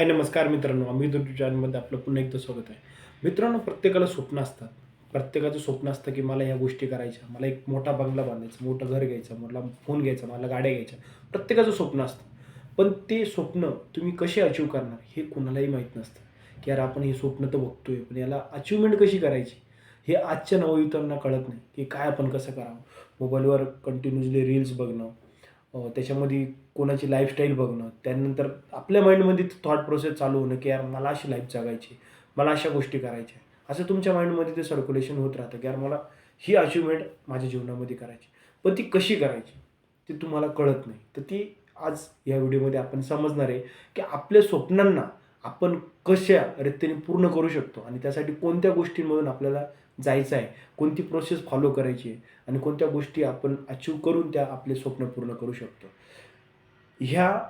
हाय नमस्कार मित्रांनो. आम्ही युट्यूब चॅनलमध्ये आपलं पुन्हा एकदा स्वागत आहे. मित्रांनो प्रत्येकाला स्वप्न असतात. प्रत्येकाचं स्वप्न असतं की मला ह्या गोष्टी करायच्या. मला एक मोठा बंगला बांधायचा मोठं घर घ्यायचं मला फोन घ्यायचा मला गाड्या घ्यायच्या. प्रत्येकाचं स्वप्न असतं. पण ते स्वप्न तुम्ही कसे अचीव करणार हे कुणालाही माहीत नसतं. की यार आपण हे स्वप्न तर बघतोय पण याला अचिव्हमेंट कशी करायची? हे आजच्या नवयुवतांना कळत नाही की काय आपण कसं करावं. मोबाईलवर कंटिन्युअसली रील्स बघणं त्याच्यामध्ये कोणाची लाईफस्टाईल बघणं त्यानंतर आपल्या माइंडमध्ये थॉट प्रोसेस चालू होणं की यार मला अशी लाईफ जगायची मला अशा गोष्टी करायच्या असं तुमच्या माइंडमध्ये ते सर्क्युलेशन होत राहतं की यार मला ही अचिव्हमेंट माझ्या जीवनामध्ये करायची पण ती कशी करायची ती तुम्हाला कळत नाही. तर ती आज या व्हिडिओमध्ये आपण समजणार आहे की आपल्या स्वप्नांना आपण कशा रीतीने पूर्ण करू शकतो आणि त्यासाठी कोणत्या गोष्टींमधून आपल्याला जायचं आहे. कोणती प्रोसेस फॉलो करायची आहे आणि कोणत्या गोष्टी आपण अचीव करून त्या आपले स्वप्न पूर्ण करू शकतो. ह्या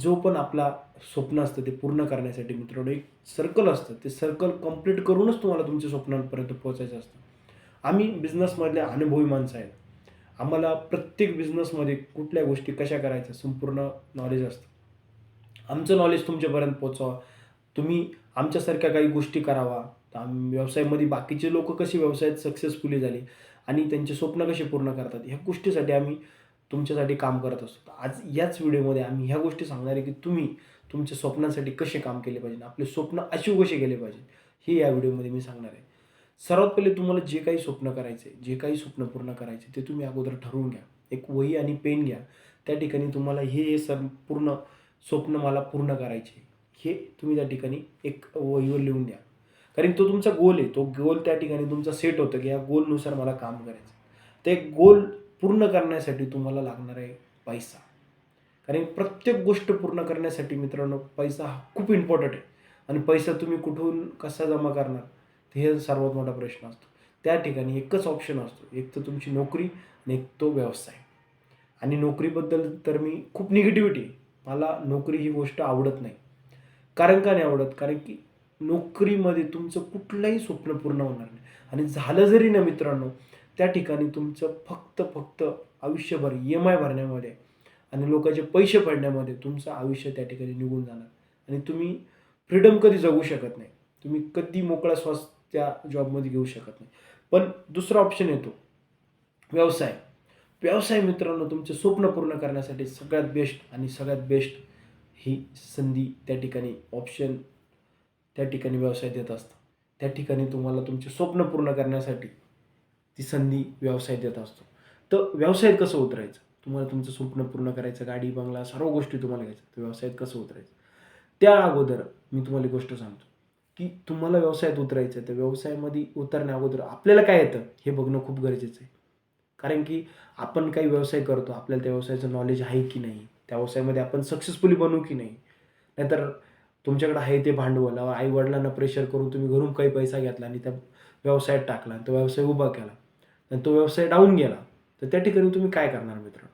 जो पण आपला स्वप्न असतं ते पूर्ण करण्यासाठी मित्रांनो एक सर्कल असतं. ते सर्कल कंप्लीट करूनच तुम्हाला तुमच्या स्वप्नांपर्यंत पोहोचायचं असतं. आम्ही बिझनेसमधले अनुभवी माणसं आहेत. आम्हाला प्रत्येक बिझनेसमध्ये कुठल्या गोष्टी कशा करायच्या संपूर्ण नॉलेज असतं. आमचं नॉलेज तुमच्यापर्यंत पोचवा तुम्ही आमच्यासारख्या काही गोष्टी करावा. व्यवसायामध्ये बाकीचे लोक कसे व्यवसायात सक्सेसफुली झाले आणि त्यांचे स्वप्न कसे पूर्ण करतात ह्या गोष्टीसाठी आम्ही तुमच्यासाठी काम करत असतो. आज याच व्हिडिओमध्ये आम्ही ह्या गोष्टी सांगणार आहे की तुम्ही तुमच्या स्वप्नांसाठी कसे काम केले पाहिजे आपले स्वप्न अचीव कसे केले पाहिजे हे या व्हिडिओमध्ये मी सांगणार आहे. सर्वात पहिले तुम्हाला जे काही स्वप्न करायचे जे काही स्वप्न पूर्ण करायचे ते तुम्ही अगोदर ठरवून घ्या. एक वही आणि पेन घ्या. त्या ठिकाणी तुम्हाला हे हे संपूर्ण स्वप्न मला पूर्ण करायचे. हे तुम्ही त्या ठिकाणी एक वहीवर लिहून द्या. कारण तो तुमचा गोल आहे. तो गोल त्या ठिकाणी तुमचा सेट होतं की या गोलनुसार मला काम करायचं ते गोल पूर्ण करण्यासाठी तुम्हाला लागणार आहे पैसा. कारण प्रत्येक गोष्ट पूर्ण करण्यासाठी मित्रांनो पैसा हा खूप इम्पॉर्टंट आहे. आणि पैसा तुम्ही कुठून कसा जमा करणार? हे सर्वात मोठा प्रश्न असतो. त्या ठिकाणी एकच ऑप्शन असतो. एक तर तुमची नोकरी आणि एक तो व्यवसाय. आणि नोकरीबद्दल तर मी खूप निगेटिव्हिटी आहे. मला नोकरी ही गोष्ट आवडत नाही. कारण का नाही आवडत? कारण की नोकरीमध्ये तुमचं कुठलंही स्वप्न पूर्ण होणार नाही. आणि झालं जरी ना मित्रांनो त्या ठिकाणी तुमचं फक्त फक्त आयुष्यभर ई एम आय भरण्यामध्ये आणि लोकांचे पैसे पडण्यामध्ये तुमचं आयुष्य त्या ठिकाणी निघून जाणार. आणि तुम्ही फ्रीडम कधी जगू शकत नाही. तुम्ही कधी मोकळा श्वास त्या जॉबमध्ये घेऊ शकत नाही. पण दुसरा ऑप्शन येतो व्यवसाय. व्यवसाय मित्रांनो तुमचे स्वप्न पूर्ण करण्यासाठी सगळ्यात बेस्ट आणि सगळ्यात बेस्ट ही संधी त्या ठिकाणी ऑप्शन त्या ठिकाणी व्यवसाय देत असतं. त्या ठिकाणी तुम्हाला तुमचे स्वप्न पूर्ण करण्यासाठी ती संधी व्यवसाय देत असतो. तर व्यवसायात कसं उतरायचं? तुम्हाला तुमचं स्वप्न पूर्ण करायचं गाडी बंगला सर्व गोष्टी तुम्हाला घ्यायचं तर व्यवसायात कसं उतरायचं? त्या अगोदर मी तुम्हाला गोष्ट सांगतो की तुम्हाला व्यवसायात उतरायचं आहे. तर व्यवसायामध्ये उतरण्या अगोदर आपल्याला काय येतं? हे बघणं खूप गरजेचं आहे. कारण की आपण काही व्यवसाय करतो आपल्याला त्या व्यवसायाचं नॉलेज आहे की नाही? त्या व्यवसायामध्ये आपण सक्सेसफुली बनवू की नाही? नाहीतर तुमच्याकडे आहे ते भांडवल आई वडिलांना प्रेशर करून तुम्ही घरून काही पैसा घेतला आणि त्या व्यवसायात टाकला आणि तो व्यवसाय उभा केला. आणि तो व्यवसाय डाऊन गेला. तर त्या ठिकाणी तुम्ही काय करणार मित्र?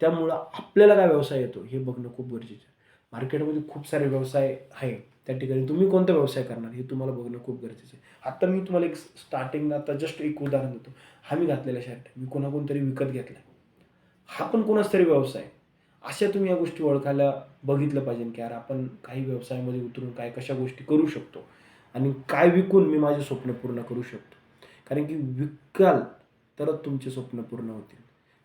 त्यामुळं आपल्याला काय व्यवसाय येतो हे बघणं खूप गरजेचं आहे. मार्केटमध्ये खूप सारे व्यवसाय आहे त्या ठिकाणी तुम्ही कोणता व्यवसाय करणार हे तुम्हाला बघणं खूप गरजेचं आहे. आत्ता मी तुम्हाला एक स्टार्टिंगला आता जस्ट एक उदाहरण देतो. हा मी घातलेला शर्ट मी कोणाकोण तरी विकत घेतला. हा पण कोणाच तरी व्यवसाय आहे. अशा तुम्ही या गोष्टी ओळखायला बघितलं पाहिजे की यार आपण काही व्यवसायामध्ये उतरून काय कशा गोष्टी करू शकतो आणि काय विकून मी माझे स्वप्न पूर्ण करू शकतो. कारण की विकाल तरच तुमचे स्वप्न पूर्ण होतील.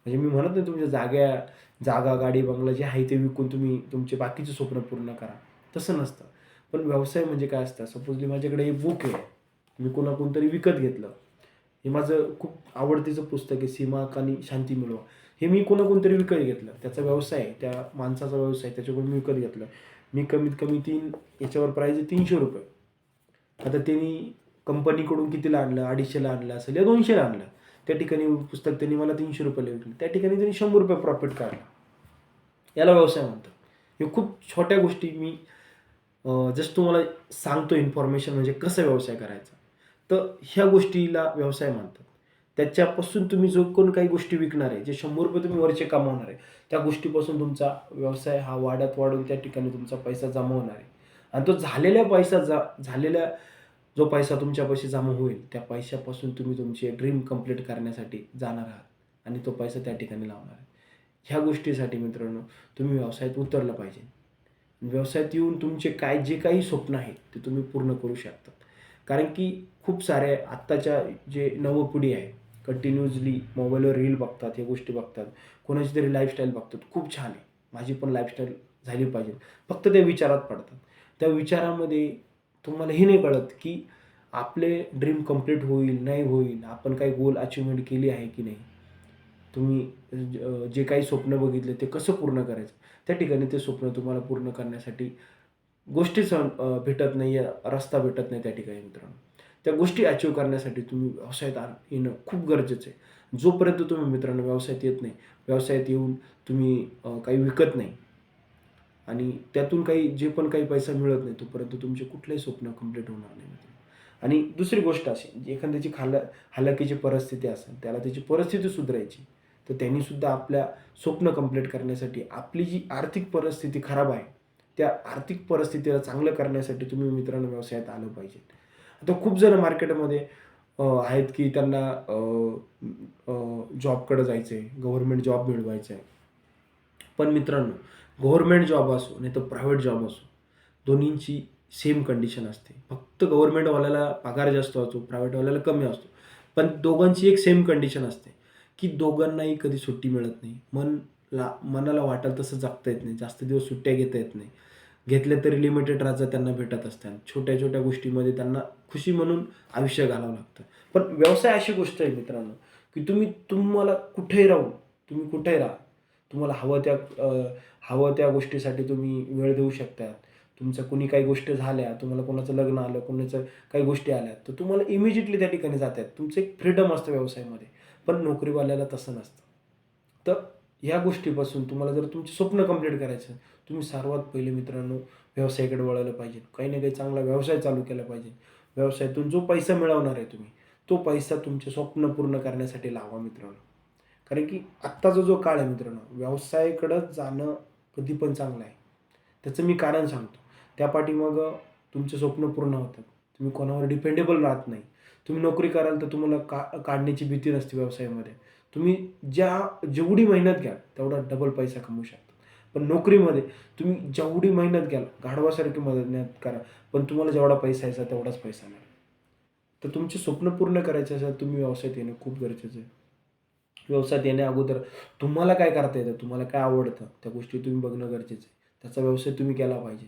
म्हणजे मी म्हणत नाही तुमच्या जाग्या जागा गाडी बंगला जे आहे ते विकून तुम्ही तुमचे बाकीचे स्वप्न पूर्ण करा. तसं नसतं. पण व्यवसाय म्हणजे काय असतं? सपोजली माझ्याकडे हे बुक आहे. मी कोणा कोणतरी विकत घेतलं. हे माझं खूप आवडतीचं पुस्तक आहे सीमा आणि शांती मिळवा. हे मी कोणाकोणतरी विकत घेतलं. त्याचा व्यवसाय आहे त्या माणसाचा व्यवसाय त्याच्याकडून मी विकत घेतलं. मी कमीत कमी तीन याच्यावर प्राईज आहे तीनशे रुपये. आता त्यांनी कंपनीकडून कितीला आणलं? अडीचशेला आणलं असेल या दोनशेला आणलं. त्या ठिकाणी पुस्तक त्यांनी मला तीनशे रुपयाला विकलं. त्या ठिकाणी त्यांनी शंभर रुपये प्रॉफिट काढला. याला व्यवसाय म्हणतात. हे खूप छोट्या गोष्टी मी जस्ट तुम्हाला सांगतो इन्फॉर्मेशन म्हणजे कसं व्यवसाय करायचा. तर ह्या गोष्टीला व्यवसाय म्हणतात. त्याच्यापासून तुम्ही जो कोण काही गोष्टी विकणार आहे जे शंभर रुपये तुम्ही वरचे कमावणार आहे त्या गोष्टीपासून तुमचा व्यवसाय हा वाढत वाढून त्या ठिकाणी तुमचा पैसा जमा होणार आहे. आणि तो झालेल्या पैसा जा झालेल्या जो पैसा तुमच्यापाशी जमा होईल त्या पैशापासून तुम्ही तुमची ड्रीम कंप्लीट करण्यासाठी जाणार आहात आणि तो पैसा त्या ठिकाणी लावणार आहे. ह्या गोष्टीसाठी मित्रांनो तुम्ही व्यवसायात उतरलं पाहिजे. व्यवसायात येऊन तुमचे काय जे काही स्वप्न आहेत ते तुम्ही पूर्ण करू शकतात. कारण की खूप सारे आत्ताच्या जे नवपिढी आहे कंटिन्युअसली मोबाईलवर रील बघतात या गोष्टी बघतात. कोणाची तरी लाईफस्टाईल बघतात. खूप छान आहे. माझी पण लाईफस्टाईल झाली पाहिजे. फक्त त्या विचारात पडतात. त्या विचारामध्ये तुम्हाला हे नाही कळत की आपले ड्रीम कंप्लीट होईल नाही होईल. आपण काही गोल अचीवमेंट केली आहे की नाही? तुम्ही जे काही स्वप्न बघितले ते कसं पूर्ण करायचं? त्या ठिकाणी ते स्वप्न तुम्हाला पूर्ण करण्यासाठी गोष्टी सण भेटत नाही आहे रस्ता भेटत नाही त्या ठिकाणी मित्रांनो. त्या गोष्टी अचीव करण्यासाठी तुम्ही व्यवसायात आ- येणं खूप गरजेचं आहे. जोपर्यंत तुम्ही मित्रांनो व्यवसायात येत नाही व्यवसायात येऊन तुम्ही काही विकत नाही आणि त्यातून काही जे पण काही पैसा मिळत नाही तोपर्यंत तुमचे कुठलेही स्वप्न कंप्लीट होणार नाही आणि दुसरी गोष्ट अशी एखाद्याची खाला हलाकीची परिस्थिती असेल त्याला त्याची परिस्थिती सुधारायची तर त्यांनी सुद्धा आपल्या स्वप्न कंप्लीट करण्यासाठी आपली जी आर्थिक परिस्थिती खराब आहे त्या आर्थिक परिस्थितीला चांगलं करण्यासाठी तुम्ही मित्रांनो व्यवसायात आलं पाहिजे. आता खूप जण मार्केटमध्ये आहेत की त्यांना जॉबकडे जायचं आहे गव्हर्मेंट जॉब मिळवायचा आहे पण मित्रांनो गव्हर्मेंट जॉब असो नाही तर प्रायव्हेट जॉब असो दोन्हींची सेम कंडिशन असते. फक्त गव्हर्मेंटवाल्याला पगार जास्त असतो प्रायव्हेटवाल्याला कमी असतो. पण दोघांची एक सेम कंडिशन असते की दोघांनाही कधी सुट्टी मिळत नाही. मन ला मनाला वाटेल तसं जगता येत नाही जास्त दिवस सुट्ट्या घेता येत नाही. घेतल्या तरी लिमिटेड राजा त्यांना भेटत असतात. छोट्या छोट्या गोष्टीमध्ये त्यांना खुशी म्हणून आयुष्य घालावं लागतं. पण व्यवसाय अशी गोष्ट आहे मित्रांनो की तुम्ही तुम्हाला कुठेही राहून तुम्ही कुठेही राहा तुम्हाला हवं त्या हवं त्या गोष्टीसाठी तुम्ही वेळ देऊ शकता. तुमचं कुणी काही गोष्टी झाल्या तुम्हाला कोणाचं लग्न आलं कोणाचं काही गोष्टी आल्या तर तुम्हाला इमिजिएटली त्या ठिकाणी जातात. तुमचं एक फ्रीडम असतं व्यवसायामध्ये. पण नोकरीवाल्याला तसं नसतं. तर या गोष्टीपासून तुम्हाला जर तुमचे स्वप्न कंप्लीट करायचं तुम्ही सर्वात पहिले मित्रांनो व्यवसायाकडे वळायला पाहिजे. काही ना काही चांगला व्यवसाय चालू केला पाहिजे. व्यवसायातून जो पैसा मिळवणार आहे तुम्ही तो पैसा तुमचे स्वप्न पूर्ण करण्यासाठी लावा मित्रांनो. कारण की आत्ताचा जो काळ आहे मित्रांनो व्यवसायाकडं जाणं कधी पण चांगलं आहे. त्याचं मी कारण सांगतो. त्या पाठीमाग तुमचे स्वप्न पूर्ण होतात. तुम्ही कोणावर डिपेंडेबल राहत नाही. तुम्ही नोकरी कराल तर तुम्हाला का काढण्याची भीती नसते व्यवसायामध्ये. तुम्ही ज्या जेवढी मेहनत घ्याल तेवढा डबल पैसा कमवू शकता. पण नोकरीमध्ये तुम्ही जेवढी मेहनत घ्याल गाढवासारखी मेहनत करा पण तुम्हाला जेवढा पैसा यायचा तेवढाच पैसा नाही. तर तुमचे स्वप्न पूर्ण करायचे असेल तुम्ही व्यवसायात येणं खूप गरजेचं आहे. व्यवसायात येण्या अगोदर तुम्हाला काय करता येतं तुम्हाला काय आवडतं त्या गोष्टी तुम्ही बघणं गरजेचं आहे. त्याचा व्यवसाय तुम्ही केला पाहिजे.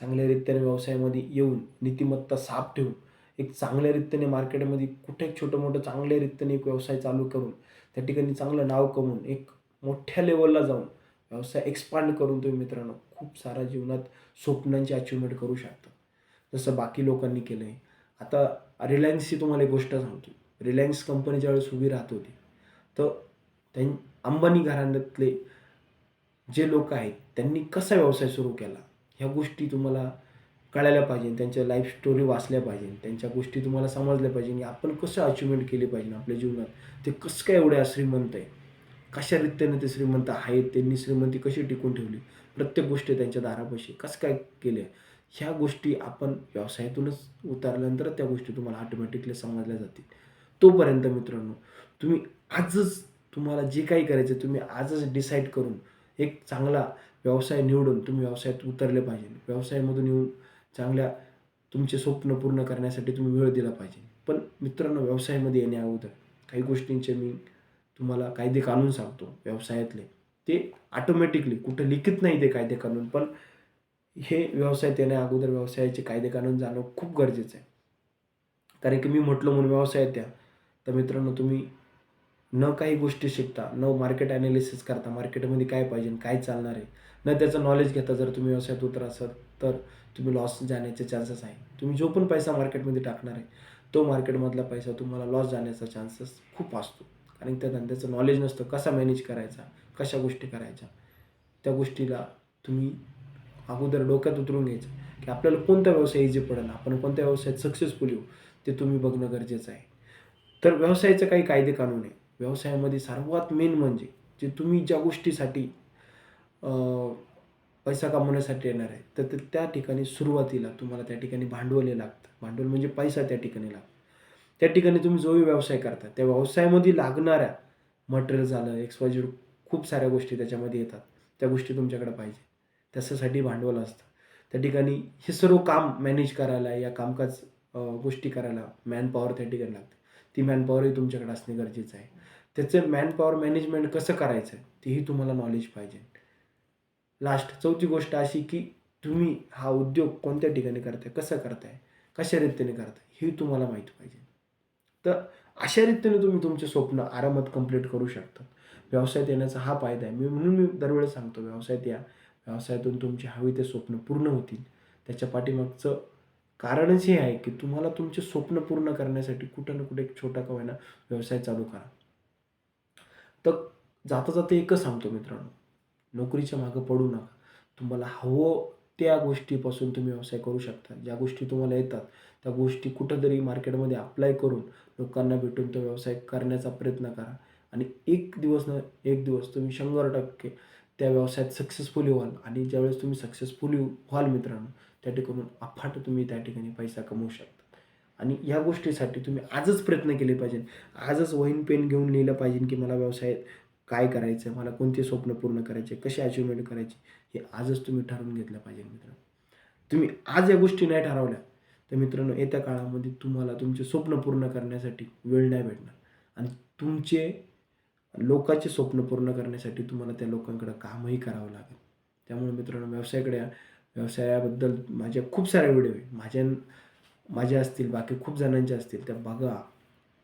चांगल्या रीत्याने व्यवसायामध्ये येऊन नीतिमत्ता साफ ठेवून एक चांगल्या रीतीने मार्केटमध्ये कुठे एक छोटं मोठं चांगल्या रीतीने एक व्यवसाय चालू करून त्या ठिकाणी चांगलं नाव कमवून एक मोठ्या लेवलला जाऊन व्यवसाय एक्सपांड करून तुम्ही मित्रांनो खूप सारा जीवनात स्वप्नांची अचिव्हमेंट करू शकता. जसं बाकी लोकांनी केलं आहे आता रिलायन्सची तुम्हाला एक गोष्ट सांगतो. रिलायन्स कंपनी ज्यावेळेस उभी राहत होती तर त्यां अंबानी घराण्यातले जे लोक आहेत त्यांनी कसा व्यवसाय सुरू केला? ह्या गोष्टी तुम्हाला कळायला पाहिजे त्यांच्या लाईफ स्टोरी वाचल्या पाहिजे त्यांच्या गोष्टी तुम्हाला समजल्या पाहिजे आणि आपण कसं अचिव्हमेंट केली पाहिजे आपल्या जीवनात ते कसं काय एवढे श्रीमंत आहे? कशा रीतीने ते श्रीमंत आहेत त्यांनी श्रीमंती कशी टिकून ठेवली? प्रत्येक गोष्टी त्यांच्या दारापाशी कसं काय केले ह्या गोष्टी आपण व्यवसायातूनच उतारल्यानंतर त्या गोष्टी तुम्हाला ऑटोमॅटिकली समजल्या जातील. तोपर्यंत मित्रांनो तुम्ही आजच तुम्हाला जे काही करायचं आहे तुम्ही आजच डिसाईड करून एक चांगला व्यवसाय निवडून तुम्ही व्यवसायात उतरले पाहिजे. व्यवसायामधून येऊन चांगल्या तुमचे स्वप्न पूर्ण करण्यासाठी तुम्ही वेळ दिला पाहिजे. पण मित्रांनो व्यवसायामध्ये येण्या अगोदर काही गोष्टींचे मी तुम्हाला कायदे कानून सांगतो व्यवसायातले. ते ऑटोमॅटिकली कुठं लिखित नाही ते कायदे कानून पण हे व्यवसायात येण्या अगोदर व्यवसायाचे कायदे कानून जाणं खूप गरजेचं आहे. कारण की मी म्हटलं म्हणून व्यवसायात या. तर मित्रांनो तुम्ही न काही गोष्टी शिकता न मार्केट ॲनालिसिस करता मार्केटमध्ये काय पाहिजे काय चालणार आहे न त्याचं नॉलेज घेता जर तुम्ही व्यवसायात उतर असाल तर तुम्ही लॉस जाण्याचे चान्सेस आहे. तुम्ही जो पण पैसा मार्केटमध्ये टाकणार आहे तो मार्केटमधला पैसा तुम्हाला लॉस जाण्याचा चान्सेस खूप असतो. कारण त्या धंद्याचं नॉलेज नसतं कसा मॅनेज करायचा कशा गोष्टी करायच्या. त्या गोष्टीला तुम्ही अगोदर डोक्यात उतरून घ्यायचं. की आपल्याला कोणता व्यवसाय इझी पडेल आपण कोणत्या व्यवसायात सक्सेसफुल येऊ ते तुम्ही बघणं गरजेचं आहे. तर व्यवसायाचे काही कायदे कानून आहे. व्यवसायामध्ये सर्वात मेन म्हणजे जे तुम्ही ज्या गोष्टीसाठी पैसा कमवण्यासाठी येणार आहे. तर ते- त्या ठिकाणी सुरुवातीला तुम्हाला त्या ठिकाणी भांडवल हे लागतं. भांडवल म्हणजे पैसा त्या ठिकाणी लागतो. त्या ठिकाणी तुम्ही जोही व्यवसाय करता त्या व्यवसायामध्ये लागणाऱ्या मटेरियल झालं एक्सवायझेड खूप साऱ्या गोष्टी त्याच्यामध्ये येतात. त्या गोष्टी तुमच्याकडे पाहिजे. त्याच्यासाठी भांडवल असतं. त्या ठिकाणी हे सर्व काम मॅनेज करायला या कामकाज गोष्टी करायला मॅनपॉवर त्या ठिकाणी लागते. ती मॅनपॉवरही तुमच्याकडे असणे गरजेचं आहे. त्याचं मॅनपॉवर मॅनेजमेंट कसं करायचं आहे तेही तुम्हाला नॉलेज पाहिजे. लास्ट चौथी गोष्ट अशी की तुम्ही हा उद्योग कोणत्या ठिकाणी करताय कसं करताय कशा रीतीने करताय हे तुम्हाला माहीत पाहिजे. तर अशा रीतीने तुम्ही तुमचे स्वप्न आरामात कंप्लीट करू शकता. व्यवसायात येण्याचा हा फायदा आहे. मी म्हणून मी दरवेळेस सांगतो व्यवसायात या. व्यवसायातून तुमची हवी ते स्वप्न पूर्ण होतील. त्याच्या पाठीमागचं कारणच हे आहे की तुम्हाला तुमचे स्वप्न पूर्ण करण्यासाठी कुठं ना कुठे एक छोटा का होईना व्यवसाय चालू करा. तर जाता जाता एकच सांगतो मित्रांनो नोकरीच्या मागं पडू नका. तुम्हाला हवं त्या गोष्टीपासून तुम्ही व्यवसाय करू शकता. ज्या गोष्टी तुम्हाला येतात त्या गोष्टी कुठंतरी मार्केटमध्ये अप्लाय करून लोकांना भेटून तो व्यवसाय करण्याचा प्रयत्न करा. आणि एक दिवस ना एक दिवस तुम्ही शंभर टक्के त्या व्यवसायात सक्सेसफुली व्हाल. आणि ज्यावेळेस तुम्ही सक्सेसफुली व्हाल मित्रांनो त्या ठिकाणून अफाट तुम्ही त्या ठिकाणी पैसा कमवू शकता. आणि या गोष्टीसाठी तुम्ही आजच प्रयत्न केले पाहिजे आजच वहीन पेन घेऊन लिहिलं पाहिजे की मला व्यवसायात काय करायचं मला कोणते स्वप्न पूर्ण करायचे कसे अचिव्हमेंट करायचे हे आजच तुम्ही ठरवून घेतलं पाहिजे मित्रांनो. तुम्ही आज या गोष्टी नाही ठरवल्या तर मित्रांनो येत्या काळामध्ये तुम्हाला तुमचे स्वप्न पूर्ण करण्यासाठी वेळ नाही भेटणार. आणि तुमचे लोकांचे स्वप्न पूर्ण करण्यासाठी तुम्हाला त्या लोकांकडे कामही करावं लागेल. त्यामुळे मित्रांनो व्यवसायाकडे व्यवसायाबद्दल माझ्या खूप साऱ्या व्हिडिओ आहे माझ्या माझ्या असतील बाकी खूप जणांच्या असतील त्या बघा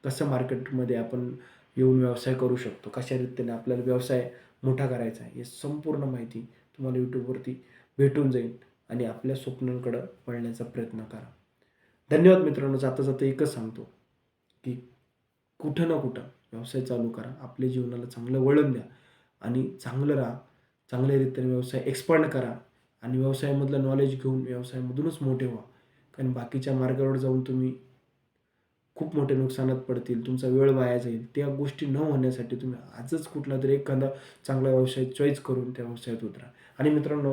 कसं मार्केटमध्ये आपण येऊन व्यवसाय करू शकतो. कशा रीतीने आपल्याला व्यवसाय मोठा करायचा आहे हे संपूर्ण माहिती तुम्हाला यूट्यूबवरती भेटून जाईल आणि आपल्या स्वप्नांकडं वळण्याचा प्रयत्न करा. धन्यवाद मित्रांनो. जाता जाता एकच सांगतो की कुठं ना कुठं व्यवसाय चालू करा. आपल्या जीवनाला चांगलं वळण द्या आणि चांगलं राहा. चांगल्या रीतीने व्यवसाय एक्सपांड करा आणि व्यवसायामधलं नॉलेज घेऊन व्यवसायामधूनच मोठे व्हा. कारण बाकीच्या मार्गावर जाऊन तुम्ही खूप मोठे नुकसानात पडतील तुमचा वेळ वाया जाईल. त्या गोष्टी न होण्यासाठी तुम्ही आजच कुठला तरी एखादा चांगला व्यवसाय चॉईस करून त्या व्यवसायात उतरा आणि मित्रांनो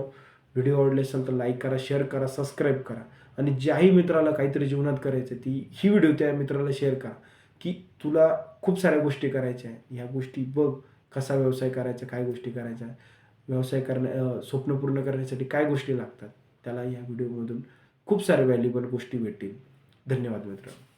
व्हिडिओ आवडले असेल तर लाईक करा शेअर करा सबस्क्राईब करा. आणि ज्याही मित्राला काहीतरी जीवनात करायचं ती ही व्हिडिओ त्या मित्राला शेअर करा की तुला खूप साऱ्या गोष्टी करायच्या आहेत. ह्या गोष्टी बघ कसा व्यवसाय करायचा काय गोष्टी करायच्या व्यवसाय करण्या स्वप्न पूर्ण करण्यासाठी काय गोष्टी लागतात त्याला या व्हिडिओमधून खूप साऱ्या व्हॅल्युबल गोष्टी भेटतील. धन्यवाद मित्रांनो.